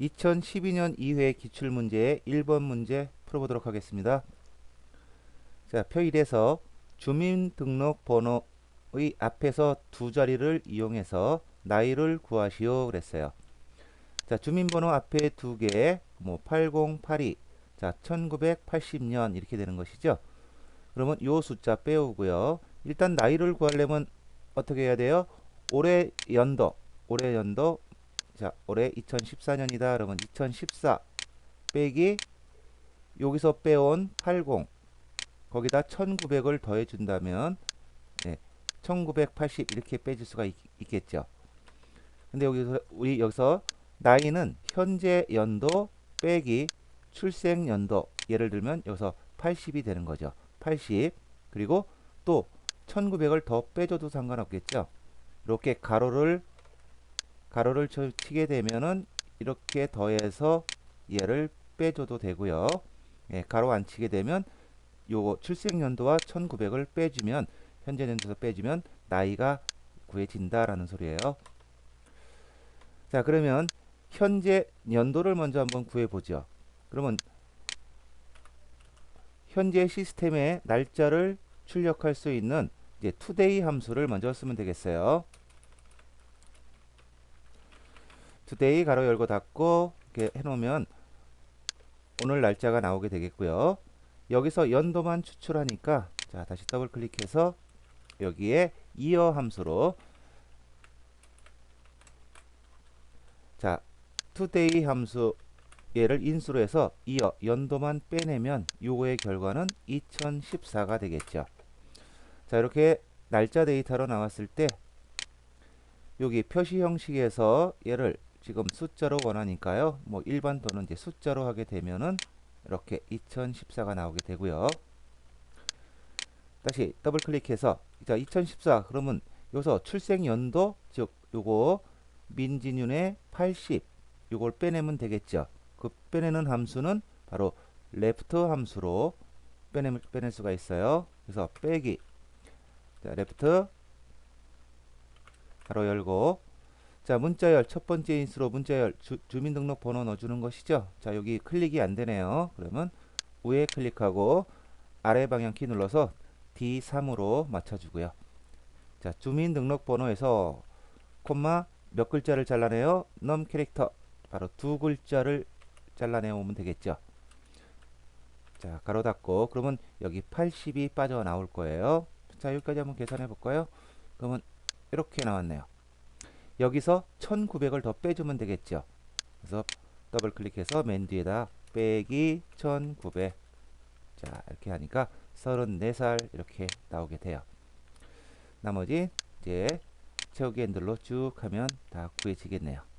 2012년 2회 기출문제의 1번 문제 풀어보도록 하겠습니다. 자, 표 1에서 주민등록번호의 앞에서 두 자리를 이용해서 나이를 구하시오 그랬어요. 자, 주민번호 앞에 두 개, 뭐 8082, 자, 1980년 이렇게 되는 것이죠. 그러면 요 숫자 빼오고요. 일단 나이를 구하려면 어떻게 해야 돼요? 올해 연도, 올해 연도 자, 올해 2014년이다. 그러면 2014 빼기 여기서 빼온 80 거기다 1900을 더해 준다면 네, 1980 이렇게 빼줄 수가 있, 겠죠 근데 여기서 우리 여기서 나이는 현재 연도 빼기 출생 연도 예를 들면 여기서 80이 되는 거죠. 80 그리고 또 1900을 더 빼줘도 상관없겠죠. 이렇게 가로를 가로를 치게 되면은 이렇게 더해서 얘를 빼줘도 되고요. 예, 가로 안 치게 되면 요거 출생 연도와 1900을 빼주면 현재 연도에서 빼주면 나이가 구해진다라는 소리예요. 자, 그러면 현재 연도를 먼저 한번 구해 보죠. 그러면 현재 시스템에 날짜를 출력할 수 있는 이제 today 함수를 먼저 쓰면 되겠어요. Today 가로 열고 닫고 이렇게 해놓으면 오늘 날짜가 나오게 되겠고요. 여기서 연도만 추출하니까 자 다시 더블 클릭해서 여기에 이어 함수로 자 today 함수 얘를 인수로 해서 이어 연도만 빼내면 요거의 결과는 2014가 되겠죠. 자 이렇게 날짜 데이터로 나왔을 때 여기 표시 형식에서 얘를 지금 숫자로 원하니까요. 뭐 일반 또는 이제 숫자로 하게 되면은 이렇게 2014가 나오게 되고요. 다시 더블 클릭해서 자, 2014 그러면 여기서 출생 연도 즉 요거 민진윤의 80 요걸 빼내면 되겠죠. 그 빼내는 함수는 바로 left 함수로 빼내, 빼낼 수가 있어요. 그래서 빼기 자, left 가로 열고 자 문자열 첫 번째 인수로 문자열 주, 주민등록번호 넣어주는 것이죠. 자 여기 클릭이 안 되네요. 그러면 위에 클릭하고 아래 방향키 눌러서 D3으로 맞춰주고요. 자 주민등록번호에서 콤마 몇 글자를 잘라내요? 넘 캐릭터 바로 두 글자를 잘라내 오면 되겠죠. 자 가로 닫고 그러면 여기 80이 빠져나올 거예요. 자 여기까지 한번 계산해 볼까요? 그러면 이렇게 나왔네요. 여기서 1900을 더 빼주면 되겠죠. 그래서 더블 클릭해서 맨 뒤에다 빼기 1900. 자, 이렇게 하니까 34살 이렇게 나오게 돼요. 나머지 이제 채우기 핸들로 쭉 하면 다 구해지겠네요.